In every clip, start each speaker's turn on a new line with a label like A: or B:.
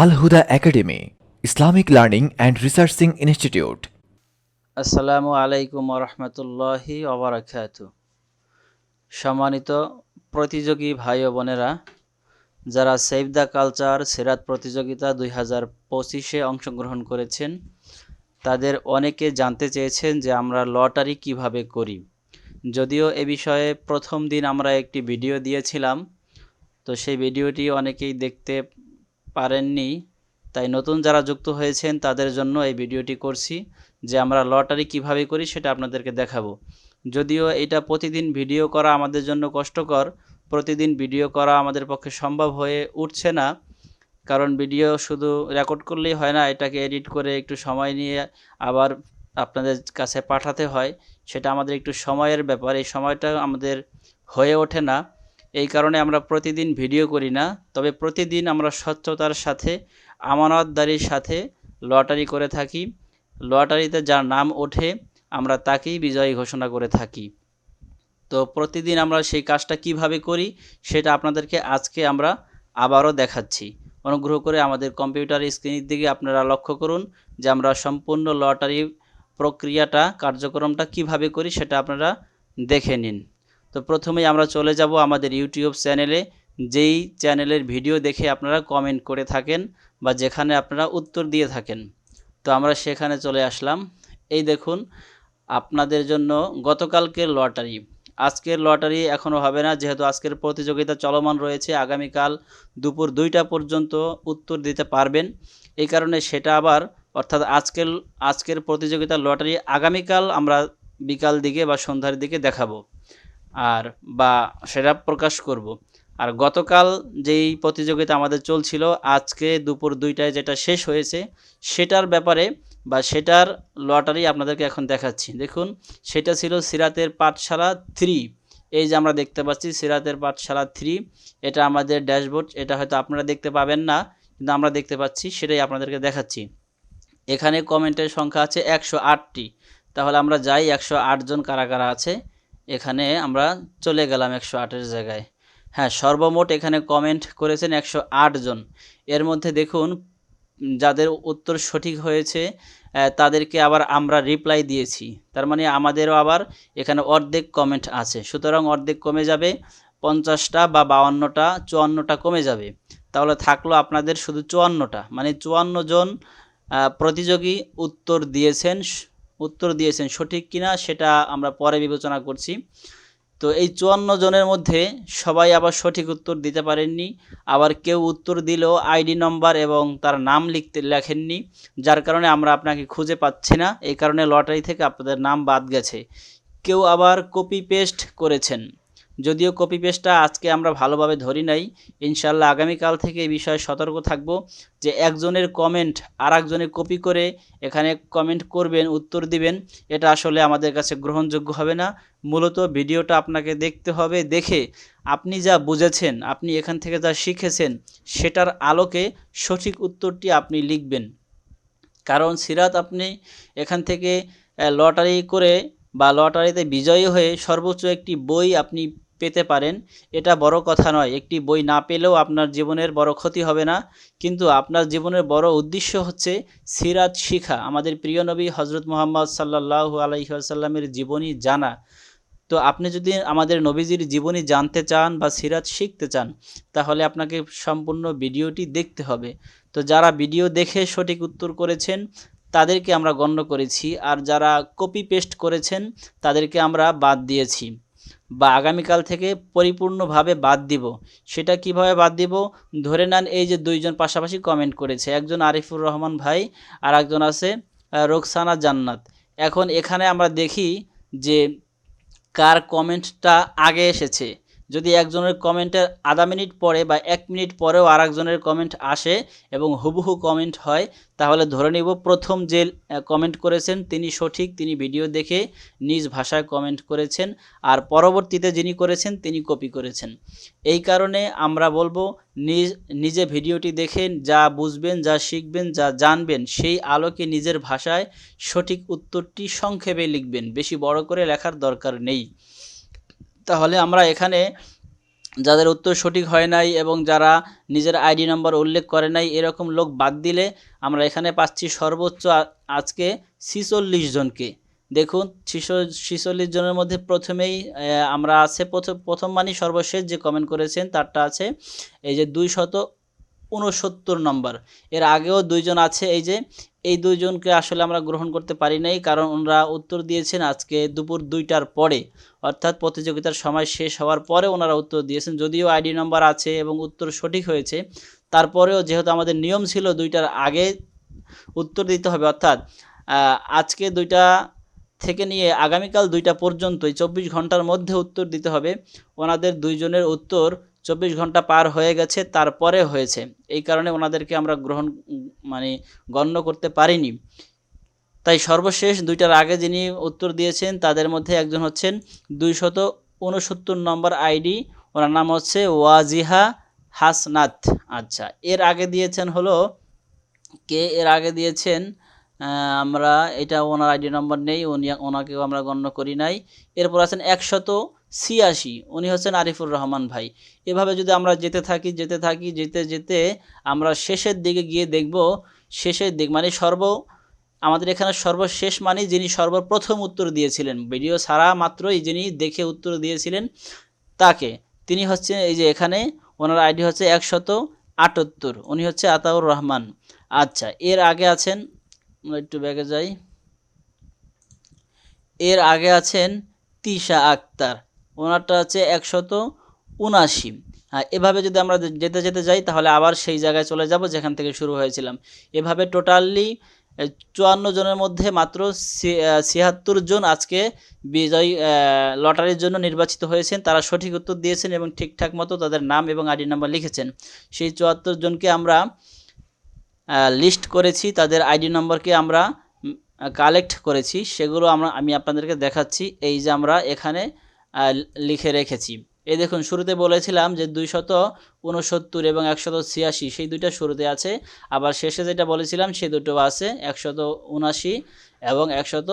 A: Al Huda academy, Islamic learning and researching institute.
B: আসসালামু আলাইকুম রহমতুল্লাহি ওবরাকাত সম্মানিত প্রতিযোগী ভাই ও বোনেরা, যারা সেভ দ্য কালচার সেরাত প্রতিযোগিতা দুই হাজার পঁচিশে অংশগ্রহণ করেছেন, তাদের অনেকে জানতে চেয়েছেন যে আমরা লটারি কীভাবে করি। যদিও এ বিষয়ে প্রথম দিন আমরা একটি ভিডিও দিয়েছিলাম, তো সেই ভিডিওটি অনেকেই দেখতে পারেননি। তাই নতুন যারা যুক্ত হয়েছেন, তাদের জন্য এই ভিডিওটি করছি যে আমরা লটারি কীভাবে করি সেটা আপনাদেরকে দেখাবো। যদিও এটা প্রতিদিন ভিডিও করা আমাদের জন্য কষ্টকর, প্রতিদিন ভিডিও করা আমাদের পক্ষে সম্ভব হয়ে উঠছে না, কারণ ভিডিও শুধু রেকর্ড করলেই হয় না, এটাকে এডিট করে একটু সময় নিয়ে আবার আপনাদের কাছে পাঠাতে হয়। সেটা আমাদের একটু সময়ের ব্যাপার, এই সময়টা আমাদের হয়ে ওঠে না। এই কারণে আমরা প্রতিদিন ভিডিও করি না, তবে প্রতিদিন আমরা স্বচ্ছতার সাথে, আমানতদারির সাথে লটারি করে থাকি। লটারিতে যার নাম ওঠে, আমরা তাকেই বিজয়ী ঘোষণা করে থাকি। তো প্রতিদিন আমরা সেই কাজটা কীভাবে করি, সেটা আপনাদেরকে আজকে আমরা আবারও দেখাচ্ছি। অনুগ্রহ করে আমাদের কম্পিউটার স্ক্রিনের দিকে আপনারা লক্ষ্য করুন যে আমরা সম্পূর্ণ লটারি প্রক্রিয়াটা, কার্যক্রমটা কীভাবে করি সেটা আপনারা দেখে নিন। তো প্রথমেই আমরা চলে যাব আমাদের ইউটিউব চ্যানেলে। যেই চ্যানেলের ভিডিও দেখে আপনারা কমেন্ট করে থাকেন বা যেখানে আপনারা উত্তর দিয়ে থাকেন। তো আমরা সেখানে চলে আসলাম। এই দেখুন, আপনাদের জন্য গতকালকের লটারি। আজকের লটারি এখনও হবে না, যেহেতু আজকের প্রতিযোগিতা চলমান রয়েছে। আগামীকাল দুপুর দুইটা পর্যন্ত উত্তর দিতে পারবেন। এই কারণে সেটা আবার, অর্থাৎ আজকের আজকের প্রতিযোগিতার লটারি আগামীকাল আমরা বিকাল দিকে বা সন্ধ্যার দিকে দেখাবো। আর বা সেটা প্রকাশ করব। আর গতকাল যেই প্রতিযোগিতা আমাদের চলছিল, আজকে দুপুর দুইটায় যেটা শেষ হয়েছে, সেটার ব্যাপারে বা সেটার লটারি আপনাদেরকে এখন দেখাচ্ছি। দেখুন, সেটা ছিল সিরাতের পাঠশালা থ্রি এই যে আমরা দেখতে পাচ্ছি সিরাতের পাঠশালা থ্রি এটা আমাদের ড্যাশবোর্ড, এটা হয়তো আপনারা দেখতে পাবেন না, কিন্তু আমরা দেখতে পাচ্ছি, সেটাই আপনাদেরকে দেখাচ্ছি। এখানে কমেন্টের সংখ্যা আছে একশো আটটি। তাহলে আমরা যাই, একশো জন কারা কারা আছে। এখানে আমরা চলে গেলাম একশো আটের জায়গায়। হ্যাঁ সর্বমোট এখানে কমেন্ট করেছেন একশো জন। এর মধ্যে দেখুন, যাদের উত্তর সঠিক হয়েছে তাদেরকে আবার আমরা রিপ্লাই দিয়েছি। তার মানে আমাদেরও আবার এখানে অর্ধেক কমেন্ট আছে। সুতরাং অর্ধেক কমে যাবে, পঞ্চাশটা বা বাউান্নটা, চুয়ান্নটা কমে যাবে। তাহলে থাকল আপনাদের শুধু চুয়ান্নটা। মানে চুয়ান্ন জন প্রতিযোগী উত্তর দিয়েছেন উত্তর দিয়েছেন, সঠিক কিনা সেটা আমরা পরে বিবেচনা করছি। তো এই চুয়ান্ন জনের মধ্যে সবাই আবার সঠিক উত্তর দিতে পারেননি, আবার কেউ উত্তর দিলেও আইডি নম্বর এবং তার নাম লিখতে লেখেননি, যার কারণে আমরা আপনাকে খুঁজে পাচ্ছি না, এই কারণে লটারি থেকে আপনাদের নাম বাদ গেছে। কেউ আবার কপি পেস্ট করেছেন। যদিও কপি পেস্টটা আজকে আমরা ভালোভাবে ধরি নাই ইনশাল্লাহ আগামীকাল থেকে এই বিষয়ে সতর্ক থাকব যে একজনের কমেন্ট আর কপি করে এখানে কমেন্ট করবেন, উত্তর দিবেন, এটা আসলে আমাদের কাছে গ্রহণযোগ্য হবে না। মূলত ভিডিওটা আপনাকে দেখতে হবে, দেখে আপনি যা বুঝেছেন, আপনি এখান থেকে যা শিখেছেন, সেটার আলোকে সঠিক উত্তরটি আপনি লিখবেন। কারণ সিরাত আপনি এখান থেকে লটারি করে বা লটারিতে বিজয়ী হয়ে সর্বোচ্চ একটি বই আপনি পেতে পারেন। এটা বড় কথা নয়, একটি বই না পেলেও আপনার জীবনের বড় ক্ষতি হবে না। কিন্তু আপনার জীবনের বড় উদ্দেশ্য হচ্ছে সিরাত শিখা, আমাদের প্রিয় নবী হজরত মোহাম্মদ সাল্লাহ আলহিহাসাল্লামের জীবনী জানা। তো আপনি যদি আমাদের নবীজির জীবনী জানতে চান বা সিরাত শিখতে চান, তাহলে আপনাকে সম্পূর্ণ ভিডিওটি দেখতে হবে। তো যারা ভিডিও দেখে সঠিক উত্তর করেছেন, তাদেরকে আমরা গণ্য করেছি। আর যারা কপি পেস্ট করেছেন, তাদেরকে আমরা বাদ দিয়েছি। বা আগামীকাল থেকে পরিপূর্ণভাবে বাদ দিব, সেটা কীভাবে বাদ দিব? ধরে নেন এই যে দুইজন পাশাপাশি কমেন্ট করেছে, একজন আরিফুর রহমান ভাই আর একজন আছে রোকসানা জান্নাত। এখন এখানে আমরা দেখি যে কার কমেন্টটা আগে এসেছে। যদি একজনের কমেন্টের আধা মিনিট পরে বা এক মিনিট পরেও আর একজনের কমেন্ট আসে এবং হুবহু কমেন্ট হয়, তাহলে ধরে নিব প্রথম যে কমেন্ট করেছেন তিনি সঠিক, তিনি ভিডিও দেখে নিজ ভাষায় কমেন্ট করেছেন আর পরবর্তীতে যিনি করেছেন তিনি কপি করেছেন। এই কারণে আমরা বলব নিজ, নিজে ভিডিওটি দেখে যা বুঝবেন, যা শিখবেন, যা জানবেন, সেই আলোকে নিজের ভাষায় সঠিক উত্তরটি সংক্ষেপে লিখবেন, বেশি বড় করে লেখার দরকার নেই। তাহলে আমরা এখানে যাদের উত্তর সঠিক হয় নাই এবং যারা নিজের আইডি নম্বর উল্লেখ করে নাই, এরকম লোক বাদ দিলে আমরা এখানে পাচ্ছি সর্বোচ্চ আজকে ছিচল্লিশ জনকে। দেখুন ছিচল্লিশ জনের মধ্যে প্রথমেই আমরা আছে প্রথম প্রথম মানে সর্বশেষ যে কমেন্ট করেছেন, তারটা আছে, এই যে দুই শত উনসত্তর নম্বর। এর আগেও দুইজন আছে, এই যে, এই দুইজনকে আসলে আমরা গ্রহণ করতে পারি নাই, কারণ ওনারা উত্তর দিয়েছেন আজকে দুপুর দুইটার পরে। অর্থাৎ প্রতিযোগিতার সময় শেষ হওয়ার পরে ওনারা উত্তর দিয়েছেন। যদিও আইডি নাম্বার আছে এবং উত্তর সঠিক হয়েছে, তারপরেও যেহেতু আমাদের নিয়ম ছিল দুইটার আগে উত্তর দিতে হবে, অর্থাৎ আজকে দুইটা থেকে নিয়ে আগামীকাল দুইটা পর্যন্তই চব্বিশ ঘণ্টার মধ্যে উত্তর দিতে হবে। ওনাদের দুইজনের উত্তর চব্বিশ ঘণ্টা পার হয়ে গেছে, তারপরে হয়েছে। এই কারণে ওনাদেরকে আমরা গ্রহণ মানে গণ্য করতে পারিনি। তাই সর্বশেষ দুইটার আগে যিনি উত্তর দিয়েছেন, তাদের মধ্যে একজন হচ্ছেন দুইশত উনসত্তর নম্বর আইডি। ওনার নাম হচ্ছে ওয়াজিহা হাসনাত। আচ্ছা এর আগে দিয়েছেন হলো কে? এর আগে দিয়েছেন আমরা, এটা ওনার আইডি নম্বর নেই, উনি, ওনাকেও আমরা গণ্য করি নাই। এরপর আছেন একশত ছিয়াশি, উনি হচ্ছেন আরিফুর রহমান ভাই। এভাবে যদি আমরা যেতে থাকি যেতে থাকি, যেতে যেতে আমরা শেষের দিকে গিয়ে দেখব, শেষের দিক মানে সর্ব, আমাদের এখানে সর্বশেষ মানে যিনি সর্বপ্রথম উত্তর দিয়েছিলেন। ভিডিও ছাড়া মাত্রই যিনি দেখে উত্তর দিয়েছিলেন তাকে। তিনি হচ্ছে এই যে এখানে, ওনার আইডি হচ্ছে একশত আটাত্তর, উনি হচ্ছে আতাউর রহমান। আচ্ছা এর আগে আছেন একটু ব্যাগে যাই। এর আগে আছেন তিশা আক্তার। ওনারটা হচ্ছে একশত উনাশি। এভাবে যদি আমরা যেতে যেতে যাই, তাহলে আবার সেই জায়গায় চলে যাব যেখান থেকে শুরু হয়েছিলাম। এভাবে টোটালি চুয়ান্ন জনের মধ্যে মাত্র ছিয়াত্তর জন আজকে বিজয়ী লটারির জন্য নির্বাচিত হয়েছেন। তারা সঠিক উত্তর দিয়েছেন এবং ঠিকঠাক মতো তাদের নাম এবং আইডি নাম্বার লিখেছেন। সেই চুয়াত্তর জনকে আমরা লিস্ট করেছি। তাদের আইডি নম্বরকে আমরা কালেক্ট করেছি। সেগুলো আমরা, আমি আপনাদেরকে দেখাচ্ছি। এই যে আমরা এখানে লিখে রেখেছি। এই দেখুন, শুরুতে বলেছিলাম যে দুইশত উনসত্তর এবং একশত ছিয়াশি, সেই দুইটা শুরুতে আছে। আবার শেষে যেটা বলেছিলাম সেই দুটো আছে, একশত উনাশি এবং একশত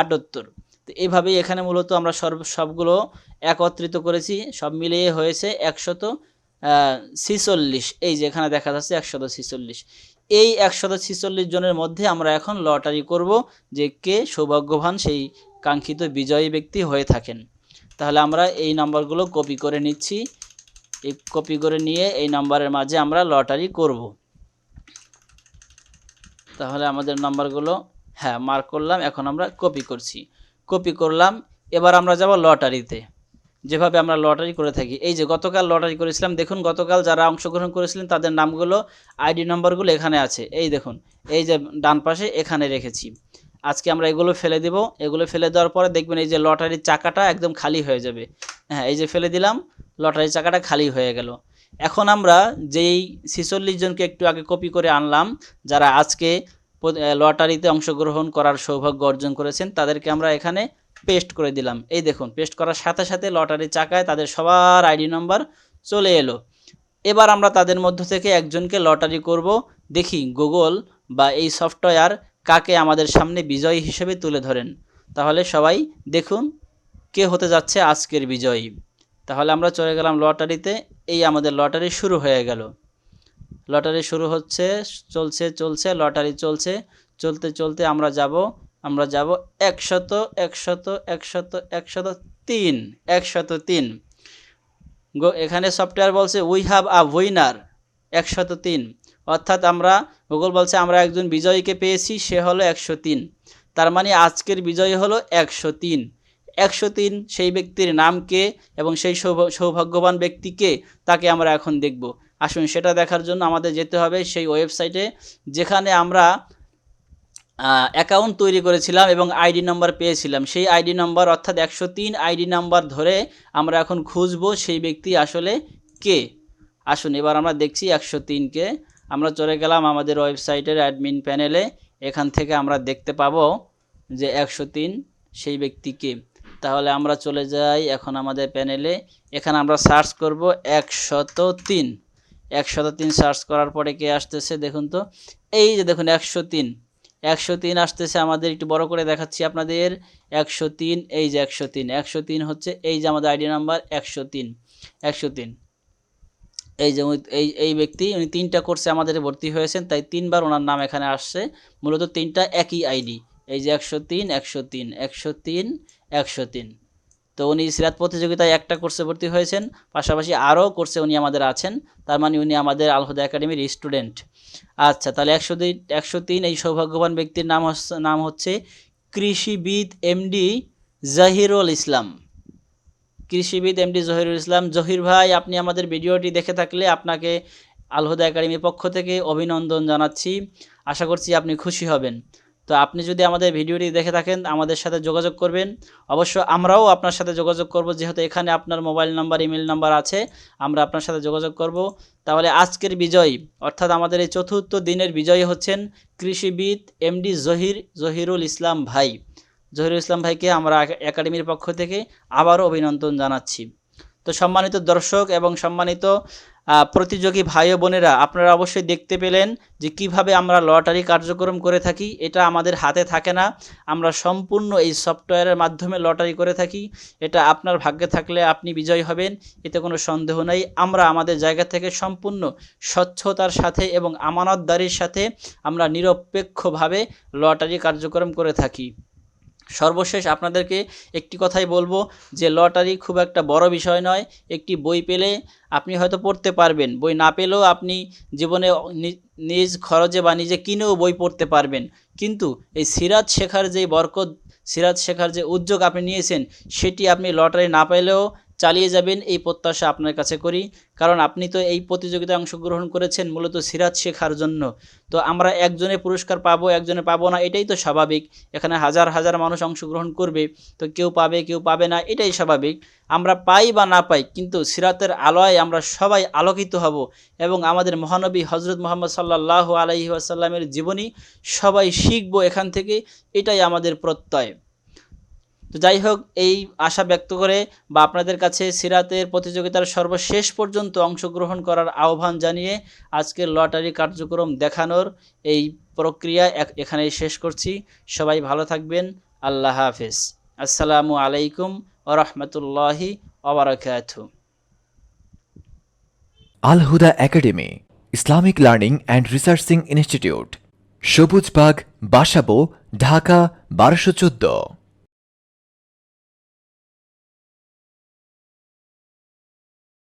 B: আটাত্তর। তো এইভাবেই এখানে মূলত আমরা সর্ব, সবগুলো একত্রিত করেছি। সব মিলিয়ে হয়েছে একশত ছিচল্লিশ। এই যে এখানে দেখা যাচ্ছে একশত ছিচল্লিশ। এই একশত ছিচল্লিশ জনের মধ্যে আমরা এখন লটারি করব যে কে সৌভাগ্যবান সেই কাঙ্ক্ষিত বিজয়ী ব্যক্তি হয়ে থাকেন। তাহলে আমরা এই নাম্বারগুলো কপি করে নিচ্ছি। এই কপি করে নিয়ে এই নাম্বারের মাঝে আমরা লটারি করব। তাহলে আমাদের নাম্বারগুলো হ্যাঁ মার্ক করলাম, এখন আমরা কপি করছি। কপি করলাম, এবার আমরা যাব লটারিতে। যেভাবে আমরা লটারি করে থাকি। এই যে গতকাল লটারি করেছিলাম, দেখুন গতকাল যারা অংশগ্রহণ করেছিলেন, তাদের নামগুলো, আইডি নাম্বারগুলো এখানে আছে। এই দেখুন, এই যে ডান পাশে এখানে রেখেছি। আজকে আমরা এগুলো ফেলে দেব। এগুলো ফেলে দেওয়ার পরে দেখবেন এই যে লটারির চাকাটা একদম খালি হয়ে যাবে। হ্যাঁ এই যে ফেলে দিলাম লটারির চাকাটা খালি হয়ে গেল। এখন আমরা যেই ছিচল্লিশ জনকে একটু আগে কপি করে আনলাম, যারা আজকে লটারিতে অংশগ্রহণ করার সৌভাগ্য অর্জন করেছেন, তাদেরকে আমরা এখানে পেস্ট করে দিলাম। এই দেখুন, পেস্ট করার সাথে সাথে লটারির চাকায় তাদের সবার আইডি নাম্বার চলে এলো। এবার আমরা তাদের মধ্য থেকে একজনকে লটারি করব। দেখি গুগল বা এই সফটওয়্যার কাকে আমাদের সামনে বিজয়ী হিসেবে তুলে ধরেন? তাহলে সবাই দেখুন কে হতে যাচ্ছে আজকের বিজয়ী। তাহলে আমরা চলে গেলাম লটারিতে। এই আমাদের লটারি শুরু হয়ে গেল। লটারি শুরু হচ্ছে, চলছে চলছে, লটারি চলছে, চলতে চলতে আমরা যাব আমরা যাব একশত একশত একশত একশত তিন একশত তিন। গো, এখানে সফটওয়্যার বলছে উই হ্যাভ আ উইনার একশত তিন। অর্থাৎ আমরা গুগল বলছে, আমরা একজন বিজয়ীকে পেয়েছি, সে হলো একশো তিন। তার মানে আজকের বিজয়ী হলো একশো তিন। একশো তিন সেই ব্যক্তির নাম কে এবং সেই সৌভ- সৌভাগ্যবান ব্যক্তিকে তাকে আমরা এখন দেখব। আসুন সেটা দেখার জন্য আমাদের যেতে হবে সেই ওয়েবসাইটে, যেখানে আমরা অ্যাকাউন্ট তৈরি করেছিলাম এবং আইডি নাম্বার পেয়েছিলাম। সেই আইডি নাম্বার অর্থাৎ একশো তিন আইডি নাম্বার ধরে আমরা এখন খুঁজবো সেই ব্যক্তি আসলে কে। আসুন এবার আমরা দেখছি একশো তিনকে আমরা চলে গেলাম আমাদের ওয়েবসাইটের অ্যাডমিন প্যানেলে। এখান থেকে আমরা দেখতে পাবো যে একশো তিন সেই ব্যক্তিকে তাহলে আমরা চলে যাই এখন আমাদের প্যানেলে। এখানে আমরা সার্চ করব একশত তিন। একশত তিন সার্চ করার পরে কে আসতেছে দেখুন তো। এই যে দেখুন একশো তিন। একশো তিন আসতেছে আমাদের, একটু বড় করে দেখাচ্ছি আপনাদের। একশো তিন, এই যে একশো তিন। একশো তিন হচ্ছে এই যে আমাদের আইডি নাম্বার, একশো তিন। একশো তিন। এই যে এই এই ব্যক্তি, উনি তিনটা কোর্সে আমাদের ভর্তি হয়েছেন, তাই তিনবার ওনার নাম এখানে আসছে। মূলত তিনটা একই আইডি এই যে একশো তিন একশো তিন একশো তিন একশো তিন। তো উনি সিরাত প্রতিযোগিতায় একটা কোর্সে ভর্তি হয়েছেন, পাশাপাশি আরও কোর্সে উনি আমাদের আছেন, তার মানে উনি আমাদের আলহদা একাডেমির স্টুডেন্ট আচ্ছা তাহলে একশো তিন একশো তিন, এই সৌভাগ্যবান ব্যক্তির নাম নাম হচ্ছে কৃষিবিদ এমডি জাহিরুল ইসলাম। কৃষিবিদ এমডি জহিরুল ইসলাম। জহির ভাই, আপনি আমাদের ভিডিওটি দেখে থাকলে আপনাকে আলহুদা একাডেমির পক্ষ থেকে অভিনন্দন জানাচ্ছি। আশা করছি আপনি খুশি হবেন। তো আপনি যদি আমাদের ভিডিওটি দেখে থাকেন, আমাদের সাথে যোগাযোগ করবেন। অবশ্য আমরাও আপনার সাথে যোগাযোগ করব, যেহেতু এখানে আপনার মোবাইল নাম্বার, ইমেল নাম্বার আছে, আমরা আপনার সাথে যোগাযোগ করব। তাহলে আজকের বিজয়ী, অর্থাৎ আমাদের এই চতুর্থ দিনের বিজয়ী হচ্ছেন কৃষিবিদ এমডি জহির, জহিরুল ইসলাম ভাই। জহিরুল ইসলাম ভাইকে আমরা একা- একাডেমির পক্ষ থেকে আবারও অভিনন্দন জানাচ্ছি। তো সম্মানিত দর্শক এবং সম্মানিত প্রতিযোগী ভাই বোনেরা, আপনারা অবশ্যই দেখতে পেলেন যে কীভাবে আমরা লটারি কার্যক্রম করে থাকি, এটা আমাদের হাতে থাকে না। আমরা সম্পূর্ণ এই সফটওয়্যারের মাধ্যমে লটারি করে থাকি, এটা আপনার ভাগ্যে থাকলে আপনি বিজয়ী হবেন, এতে কোনো সন্দেহ নেই। আমরা আমাদের জায়গা থেকে সম্পূর্ণ স্বচ্ছতার সাথে এবং আমানতদারির সাথে আমরা নিরপেক্ষভাবে লটারি কার্যক্রম করে থাকি। সর্বশেষ আপনাদেরকে একটি কথাই বলব যে লটারি খুব একটা বড় বিষয় নয়, একটি বই পেলে আপনি হয়তো পড়তে পারবেন। বই না পেলেও আপনি জীবনে নিজ খরচে বা নিজে কিনেও বই পড়তে পারবেন। কিন্তু এই সিরাজ শেখার যে বরকত, সিরাজ শেখার যে উদ্যোগ আপনি নিয়েছেন, সেটি আপনি লটারি না পেলেও চালিয়ে যাবেন, এই প্রত্যাশা আপনার কাছে করি। কারণ আপনি তো এই প্রতিযোগিতায় অংশগ্রহণ করেছেন, মূলত সিরাত শেখার জন্য। তো আমরা একজনে পুরস্কার পাবো, একজনে পাবো না, এটাই তো স্বাভাবিক। এখানে হাজার হাজার মানুষ অংশগ্রহণ করবে, তো কেউ পাবে কেউ পাবে না, এটাই স্বাভাবিক। আমরা পাই বা না পাই, কিন্তু সিরাতের আলোয় আমরা সবাই আলোকিত হব এবং আমাদের মহানবী হজরত মোহাম্মদ সাল্লাহ আলাইহি আসাল্লামের জীবনী সবাই শিখব এখান থেকে, এটাই আমাদের প্রত্যয়। তো যাই হোক, এই আশা ব্যক্ত করে বা আপনাদের কাছে সিরাতের প্রতিযোগিতার সর্বশেষ পর্যন্ত অংশগ্রহণ করার আহ্বান জানিয়ে আজকের লটারি কার্যক্রম দেখানোর এই প্রক্রিয়া এখানেই শেষ করছি। সবাই ভালো থাকবেন। আল্লাহ হাফেজ। আসসালামু আলাইকুম ও রহমতুল্লাহি ওবরাকাতু
A: Al Huda academy, Islamic learning and researching institute Sabujbag Basabo, Dhaka, বারোশো চোদ্দ।